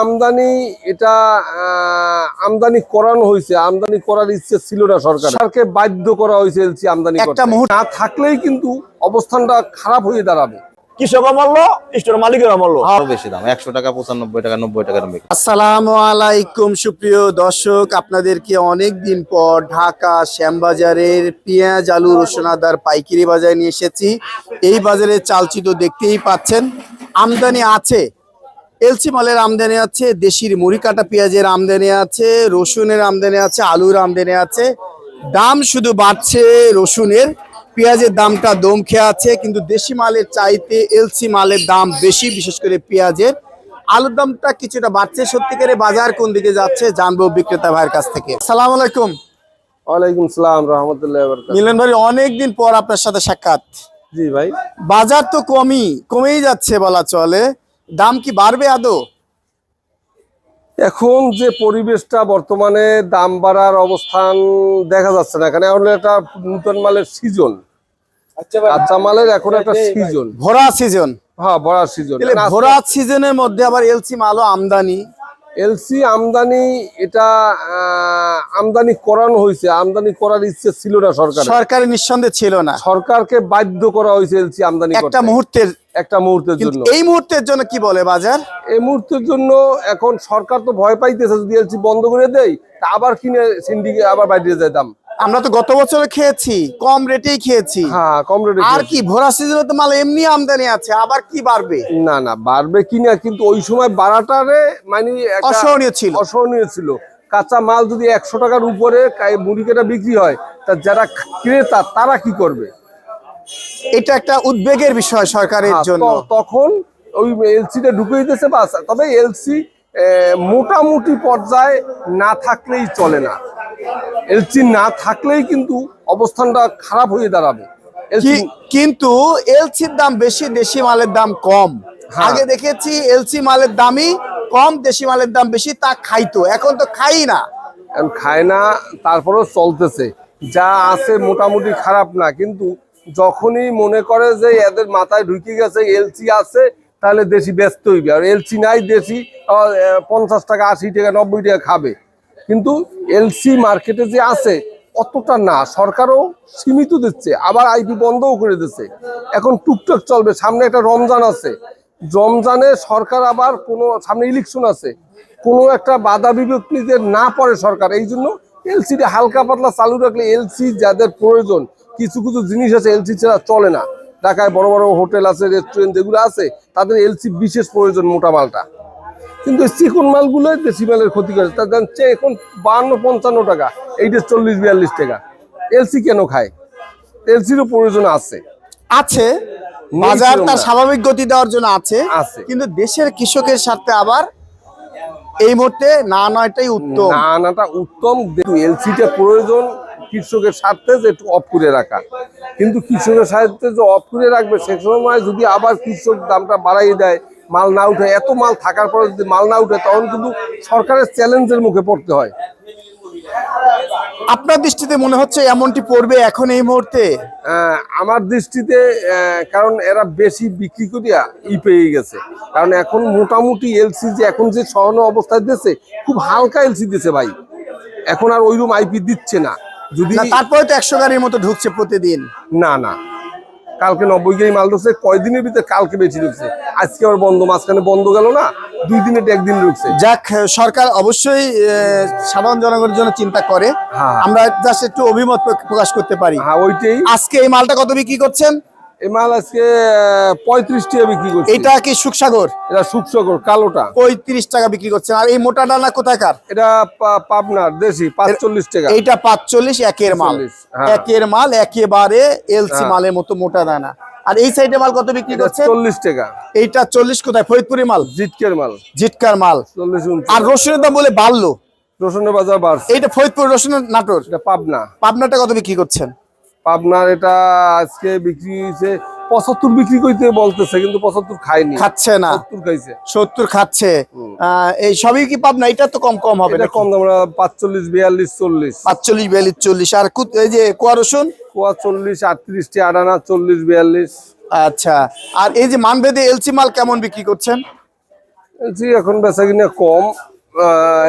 আমদানি এটা আহ, আমদানি করানো হয়েছে আমদানি করার ইচ্ছে ছিল না সরকার সরকারকে বাধ্য করা হয়েছে এলসি আমদানি একটা মুহূর্ত- না থাকলেই কিন্তু অবস্থানটা খারাপ হয়ে দাঁড়াবে। কৃষক অমূল্য স্টোর মালিকের অমূল্য। আরও বেশি দাম একশো টাকা পঁচানব্বই টাকা নব্বই বিক্রি আসসালামু আলাইকুম সুপ্রিয় দর্শক। আপনাদেরকে অনেক দিন পর ঢাকা শ্যামবাজারের পেঁয়াজ আলু রসুন আদার পাইকারি বাজারে নিয়ে এসেছি। এই বাজারে চালচিত দেখতেই পাচ্ছেন। আমদানি আছে এলসি মালের আমদানি আছে দেশির মুড়ি কাটা পেঁয়াজের আমদানি আছে রসুনের আমদানি আছে আলুর আমদানি আছে। দাম শুধু বাড়ছে রসুনের পেঁয়াজের দামটা দম খেয়ে আছে কিন্তু দেশি মালের চাইতে এলসি মালের দাম বেশি বিশেষ করে পেঁয়াজের। আলুর দামটা কিছুটা বাড়ছে সত্যিকারে বাজার কোন দিকে যাচ্ছে জানব বিক্রেতা ভাইয়ের কাছ থেকে। সালাম আলাইকুম। ওয়ালাইকুম সালাম রহমতুল্লাহ মিলন ভাই অনেকদিন পর আপনার সাথে সাক্ষাৎ। জি ভাই। বাজার তো কমই কমেই যাচ্ছে বলা চলে। দাম কি বাড়বে আদৌ? এখন যে পরিবেশটা বর্তমানে দাম বাড়ার অবস্থান দেখা যাচ্ছে না এখানে এখন একটা নতুন মালের সিজন কাঁচা মালের এখন একটা সিজন ভরা সিজন হ্যাঁ ভরা সিজন ভরা সিজনের মধ্যে আবার এলসি মালও আমদানি। এলসি আমদানি এটা আহ, আমদানি করানো হয়েছে। আমদানি করার ইচ্ছে ছিল না সরকার সরকারের নিঃসন্দেহ ছিল না। সরকারকে বাধ্য করা হয়েছে এলসি আমদানি একটা মুহূর্তের একটা মুহূর্তের জন্য। এই মুহূর্তের জন্য কি বলে বাজার? এই মুহূর্তের জন্য এখন সরকার তো ভয় পাইতেছে যদি এলসি বন্ধ করে দেয় তা আবার কিনে সিন্ডিকে আবার বাইরে যায় দাম আমরা তো গত বছরে খেয়েছি কম রেটেই খেয়েছি। হ্যাঁ কম রেটে আর কি ভরা সিজনে তো মাল এমনি আমদানি আছে আবার কি বাড়বে? না না বাড়বে কি না কিন্তু ওই সময় বাড়াটারে মানে অসহনীয় ছিল। অসহনীয় ছিল। কাঁচা মাল যদি একশো টাকার উপরে কা- মুড়ি কেটা বিক্রি হয় তা যারা ক্রেতা তারা কি করবে? এটা একটা উদ্বেগের বিষয় সরকারের হ্যাঁ, জন্য। তখন ওই এলসিটা ঢুকে দিতেছে বাস। তবে এলসি মোটামুটি পর্যায়ে না থাকলেই চলে না। এলসি না থাকলেই কিন্তু অবস্থানটা খারাপ হয়ে দাঁড়াবে। কিন্তু এলসির দাম বেশি দেশি মালের দাম কম। হ্যাঁ। আগে দেখেছি এলসি মালের দামই কম দেশি মালের দাম বেশি তা খাইতো। এখন তো খাই না। এখন খায় না তারপরেও চলতেছে। যা আছে মোটামুটি খারাপ না কিন্তু যখনই মনে করে যে এদের মাথায় ঢুকে গেছে এলসি আছে তাহলে দেশি ব্যস্ত হইবে। আর এলসি নাই দেশি পঞ্চাশ টাকা, আশি টাকা, নব্বই টাকা খাবে। কিন্তু এলসি মার্কেটে যে আছে, অতটা না। সরকারও সীমিত দিচ্ছে, আবার আইপি বন্ধও করে দিচ্ছে। এখন টুকটাক চলবে। সামনে একটা রমজান আছে। রমজানে সরকার আবার কোনো, সামনে ইলেকশন আছে। কোনো একটা বাধা বিভক্তিতে না পড়ে সরকার, এই জন্য এলসিডি হালকা পাতলা চালু রাখলে এলসি যাদের প্রয়োজন, কিছু কিছু জিনিস আছে এলসি ছাড়া চলে না। ঢাকায় বড় বড় হোটেল আছে রেস্টুরেন্ট যেগুলো আছে তাদের এলসি বিশেষ প্রয়োজন মোটা মালটা। কিন্তু এই চিকন মালগুলো দেশি মালের ক্ষতি করে। তার দাম এখন বান্ন পঞ্চান্ন টাকা এইটা চল্লিশ বিয়াল্লিশ টাকা। এলসি কেন খায়? এলসিরও প্রয়োজন আছে। আছে বাজার তার স্বাভাবিক গতি দেওয়ার জন্য আছে আছে। কিন্তু দেশের কৃষকের স্বার্থে আবার এই মুহূর্তে না নয়টাই উত্তম। না নাটা উত্তম। এলসিটা প্রয়োজন কৃষকের স্বার্থে যে একটু অফ করে রাখা। কিন্তু কৃষকের স্বার্থে যে অফ করে রাখবে সে সময় যদি আবার কৃষক দামটা বাড়াই দেয় মাল না উঠে এত মাল থাকার পরে যদি মাল না উঠে তখন কিন্তু সরকারের চ্যালেঞ্জের মুখে পড়তে হয়। আপনার দৃষ্টিতে মনে হচ্ছে এমনটি পড়বে এখন এই মুহূর্তে? আমার দৃষ্টিতে কারণ এরা বেশি বিক্রি করিয়া ই পেয়ে গেছে। কারণ এখন মোটামুটি এলসি যে এখন যে সহন অবস্থায় দিচ্ছে খুব হালকা এলসি দিচ্ছে ভাই। এখন আর ওইরকম আইপি দিচ্ছে না। যদি তারপরে তো একশো গাড়ির মতো ঢুকছে প্রতিদিন। না না। কালকে নব্বই গাড়ি মাল ঢুকছে কয়দিনের ভিতরে কালকে বেশি ঢুকছে? আজকে আবার বন্ধ মাঝখানে বন্ধ গেল না? দুই দিনে একদিন ঢুকছে। যাক সরকার অবশ্যই সাধারণ জনগণের জন্য চিন্তা করে। হ্যাঁ। আমরা জাস্ট একটু অভিমত প্রকাশ করতে পারি। হ্যাঁ ওইটাই। আজকে এই মালটা কত বিক্রি করছেন? এই মাল আজকে পঁয়ত্রিশ টাকা বিক্রি করছে। এটা কি সুখসাগর? এটা সুকসকর কালোটা। পঁয়ত্রিশ টাকা বিক্রি করছেন। আর এই মোটা ডানা কোথাকার এটা পাবনার দেশি পাঁচচল্লিশ টাকা। এইটা পাঁচচল্লিশ একের মাল। 45, হ্যাঁ। একের মাল একেবারে এলসি হ্যাঁ। মালের মতো মোটা দানা আর এই সাইডে মাল কত বিক্রি এটা করছেন? চল্লিশ টাকা। এইটা চল্লিশ কোথায়? ফরিদপুরি মাল? জিটকের মাল। জিটকার মাল। চল্লিশ আর রসুনের দাম বলে বাড়লো। রসুনের বাজার বাড়ছে। এইটা ফরিদপুর রসুনের নাটোর। এটা পাবনা। পাবনাটা কত বিক্রি করছেন? পাবনার এটা আজকে বিক্রি হয়েছে পঁচাত্তর বিক্রি করতে বলতেছে কিন্তু পঁচাত্তর খায়নি। খাচ্ছে না। সত্তর খাইছে। সত্তর খাচ্ছে। এই সবই কি পাবনা? এটা তো কম কম হবে এটা কম আমরা পাঁচচল্লিশ বিয়াল্লিশ চল্লিশ। পাঁচচল্লিশ বিয়াল্লিশ চল্লিশ। আর এই যে কোয়া রসুন? কোয়া চল্লিশ আটত্রিশটি আটানা চল্লিশ বিয়াল্লিশ। আচ্ছা। আর এই যে মানভেদে এলসি মাল কেমন বিক্রি করছেন? এলসি এখন বেচা কিনা কম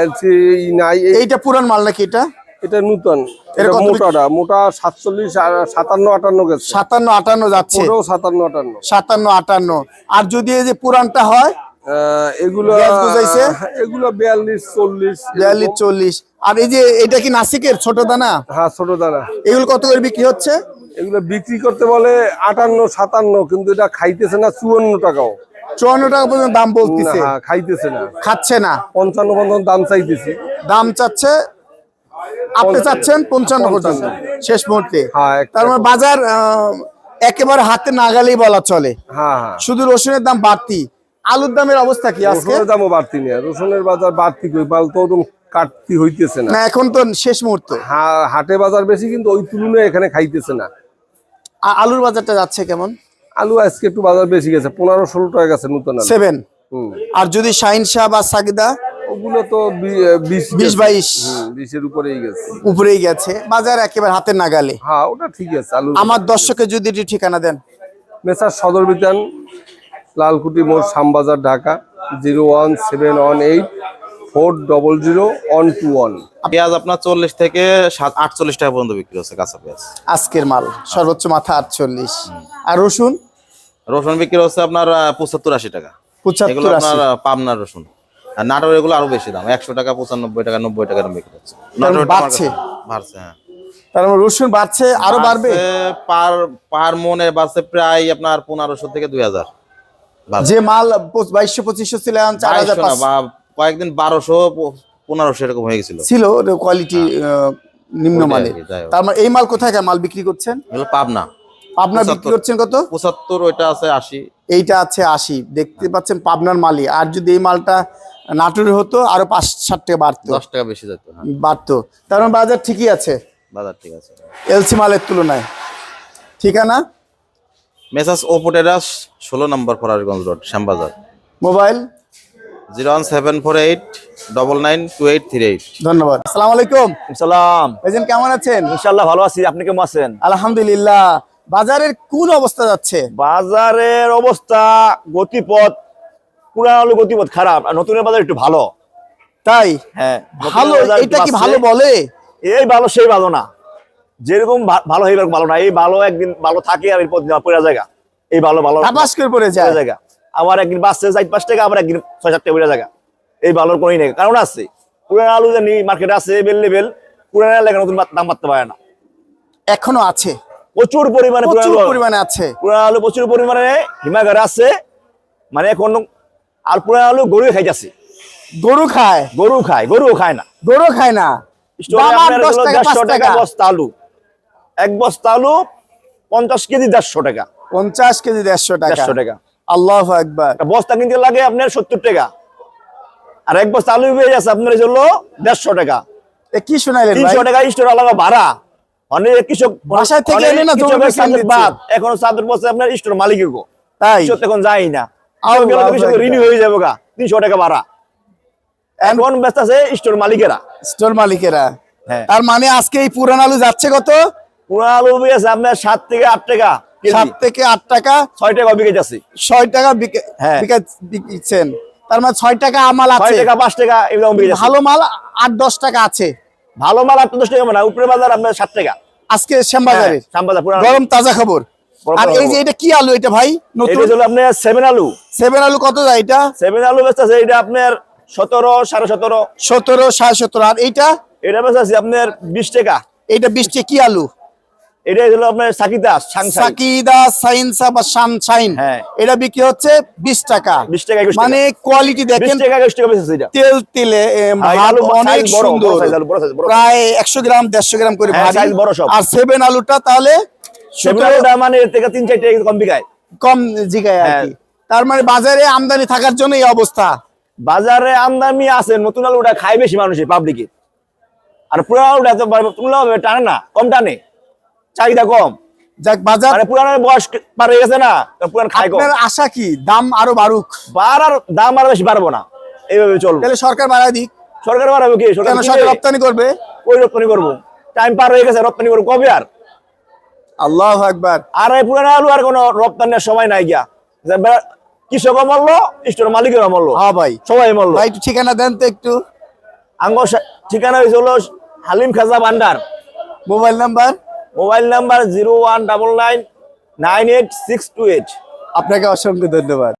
এলসি নাই। এইটা পুরান মাল নাকি এটা? এটা নূতন এটা মোটাটা মোটা সাতচল্লিশ আর সাতান্ন আটান্ন গেছে। সাতান্ন আটান্ন যাচ্ছে। ওটাও সাতান্ন আটান্ন। সাতান্ন আটান্ন। আর যদি এই যে পুরানটা হয়? এগুলো এগুলো বিয়াল্লিশ চল্লিশ। বিয়াল্লিশ চল্লিশ। আর এই যে এটা কি নাসিকের? ছোট দানা? হ্যাঁ ছোট দানা। এগুলো কত করে বিক্রি হচ্ছে? এগুলো বিক্রি করতে বলে আটান্ন সাতান্ন কিন্তু এটা খাইতেছে না চুয়ান্ন টাকাও। চুয়ান্ন টাকা পর্যন্ত দাম বলতেছে। হ্যাঁ খাইতেছে না। খাচ্ছে না। পঞ্চান্ন পঞ্চান্ন দাম চাইতেছি। দাম চাচ্ছে আপনি চাচ্ছেন পঞ্চান্ন পর্যন্ত শেষ মুহূর্তে। হ্যাঁ তার মানে বাজার একেবারে হাতে নাগালেই বলা চলে। হ্যাঁ হ্যাঁ। শুধু রসুনের দাম বাড়তি। আলুর দামের অবস্থা কি আজকে? দামও বাড়তি রসুনের বাজার বাড়তি কই? মাল তো কাটতি হইতেছে না। এখন তো শেষ মুহূর্ত। হাটে বাজার বেশি কিন্তু ওই তুলনায় এখানে খাইতেছে না। আলুর বাজারটা যাচ্ছে কেমন? আলু আজকে একটু বাজার বেশি গেছে পনেরো ষোলো টাকা গেছে নতুন সেভেন। আর যদি শাহিন শাহ বা সাগিদা ওগুলো তো বিশ বিশ বাইশ। বিশের উপরেই গেছে। উপরেই গেছে। বাজার একেবারে হাতের নাগালে। হ্যাঁ ওটা ঠিক আছে আলু আমার দর্শকের যদি একটু ঠিকানা দেন। মেসার সদর বিতান লালকুটি মোড় Shyambazar Dhaka zero one seven one eight four double zero one two one. পেঁয়াজ আপনার চল্লিশ থেকে সাত আটচল্লিশ টাকা পর্যন্ত বিক্রি হচ্ছে কাঁচা পেঁয়াজ। আজকের মাল সর্বোচ্চ মাথা আটচল্লিশ। আর রসুন? রসুন বিক্রি হচ্ছে আপনার পঁচাত্তর আশি টাকা। পঁচাত্তর আপনার পাবনার রসুন। আর নাটোর এগুলো আরও বেশি দাম একশো টাকা পঁচানব্বই টাকা নব্বই টাকা বিক্রি হচ্ছে। বাড়ছে? বাড়ছে হ্যাঁ। তার মানে রসুন বাড়ছে আরও বাড়বে? পার পার মনে বাড়ছে প্রায় আপনার পনেরোশো থেকে দুই হাজার। যে মাল বাইশশো পঁচিশশো ছিল এখন চার হাজার কয়েকদিন বারোশো পনেরোশো এরকম হয়ে গেছিল। ছিল কোয়ালিটি নিম্ন ওইটাই মানের আর কি, যাই হোক। তার মানে এই মাল কোথায় মাল বিক্রি করছেন? এগুলো পাবনা। বিক্রি করছেন কত? পঁচাত্তর ওইটা আছে আশি। এইটা আছে আশি। দেখতে পাচ্ছেন পাবনার মালই। আর যদি এই মালটা নাটোরে হতো আরও পাঁচ ষাট টাকা বাড়তো। দশ টাকা বেশি যেত হ্যাঁ। বাড়তো। তার মানে বাজার ঠিকই আছে। বাজার ঠিক আছে। এলসি মালের তুলনায়। ঠিকানা? মেসাস ওপোটেরাস ষোলো নম্বর Forarganj road Shyambazar. Mobile? Zero one seven four eight double nine two eight three eight. ধন্যবাদ। আসসালামু আলাইকুম। সালাম। ভাইজান কেমন আছেন? ইনশাল্লাহ ভালো আছি। আপনি কেমন আছেন? আলহামদুলিল্লাহ। বাজারের কোন অবস্থা যাচ্ছে? বাজারের অবস্থা গতিপথ পুরান আলু গতিপথ খারাপ আর নতুনের বাজার একটু ভালো। তাই? হ্যাঁ ভালো এটা কি ভালো বলে? এই ভালো সেই ভালো না। যেরকম ভালো এইবার ভালো না। এই ভালো একদিন ভালো থাকে আর এরপর পড়ে জায়গা। এই ভালো ভালো তাপাস করে পড়ে যায়। জায়গা। আবার একদিন বাঁচছে চার পাঁচ টাকা আবার একদিন ছয় সাত টাকা পড়ে জায়গা। এই ভালোর কোনোই নেই। কারণ আছে পুরান আলু জানি মার্কেটে আছে বেল লেভেল পুরান লেগে নতুন দাম পাততে পারে না। এখনও আছে। প্রচুর পরিমাণে প্রচুর পরিমাণে আছে। পুরান আলু প্রচুর পরিমাণে হিমাগারে আছে। মানে এখন আর পুরান আলু গরু খাইতেছে। গরু খায়? গরু খায় গরুও খায় না। গরু খায় না? স্টোরে দাম আট আপনার দশ হলো টাকা পাঁচ 150 টাকা টাকা। বস্তা আলু। এক বস্তা আলু পঞ্চাশ কেজি দেড়শো টাকা। পঞ্চাশ কেজি দেড়শো টাকা। দেড়শো টাকা। আল্লাহ একবার বস্তা কিনতে লাগে আপনার সত্তর টাকা। আর এক বস্তা আলু পেয়ে যাচ্ছে আপনার এই হলো দেড়শো টাকা। এ কি শোনাইলেন ভাই? তিনশো টাকা স্টোর আলাদা ভাড়া। অনেক কৃষক বাসায় থেকে এনে না এখন চাঁদের বসে আপনার স্টোর মালিকের গো। তাই? এখন যাই না। আকবার। ঋণী হয়ে যাবে গা তিনশো টাকা ভাড়া। এখন ব্যস্ত আছে স্টোর মালিকেরা। স্টোর মালিকেরা। হ্যাঁ। তার মানে আজকে এই পুরান আলু যাচ্ছে কত? আলু আপনার সাত থেকে আট টাকা সাত থেকে আট টাকা। ছয় টাকা বিকে যাচ্ছে ছয় টাকা হ্যাঁ। তার মানে ছয় টাকা আমাল আছে। টাকা পাঁচ টাকা এরকম ভালো মাল আট দশ টাকা আছে। ভালো মাল আট দশ টাকা মানে উপরে বাজার আপনার সাত টাকা। আজকে শ্যামবাজারে হ্যাঁ, শ্যামবাজার গরম তাজা খবর। আর এই যে এটা কি আলু এটা ভাই? নতুন? এটা হলো আপনার সেভেন আলু। সেভেন আলু কত যায় এটা? সেভেন আলু বেচতেছে এটা আপনার সতেরো সাড়ে সতেরো। সতেরো সাড়ে সতেরো। আর এইটা? এটা বেচতেছে আপনার বিশ টাকা। এইটা বৃষ্টি কি আলু? এটা হলো আপনার সাংসাই সাকিদা সাইনসা বা সানশাইন হ্যাঁ। এটা বিক্রি হচ্ছে বিশ টাকা। 20 টাকা, 21 মানে কোয়ালিটি বিশ দেখেন টাকা টাকা তেল তেলে আলু অনেক সুন্দর। প্রায় একশো গ্রাম দেড়শো গ্রাম করে হ্যাঁ। আর সেভেন আলুটা তাহলে মানে এর থেকে তিন চার টাকা কম বিকায়। কম জিগায় আর হ্যাঁ। কি তার মানে বাজারে আমদানি থাকার জন্য এই অবস্থা। বাজারে আমদানি আছে নতুন আলুটা খায় বেশি মানুষের পাবলিকে আর তো তুলনা টানে না কম টানে। চাহিদা কম। যাক বাজার মানে পুরানের বয়স পার হয়ে গেছে না পুরান খায় কম। আশা কি? দাম আরও বাড়ুক। দাম আর বেশি বাড়বো না। এইভাবে চলবে। তাহলে সরকার বাড়ায় দিক। সরকার বাড়াবে কি? সরকার রপ্তানি করবে? ওই রপ্তানি করব। টাইম পার হয়ে গেছে রপ্তানি করব। কবে আর? আল্লাহ একবার আর এই পুরানো আলু আর কোনো রপ্তানির সময় নাই গিয়া। কৃষক মরল স্টোর মালিকের মরল। হ্যাঁ ভাই। সবাই মরল। ভাই ঠিকানা দেন তো একটু। আঙ্গ ঠিকানা হয়েছে হলো Halim Khaja Bhandar. Mobile number? Mobile number zero one double nine nine eight six two eight. আপনাকে অসংখ্য ধন্যবাদ।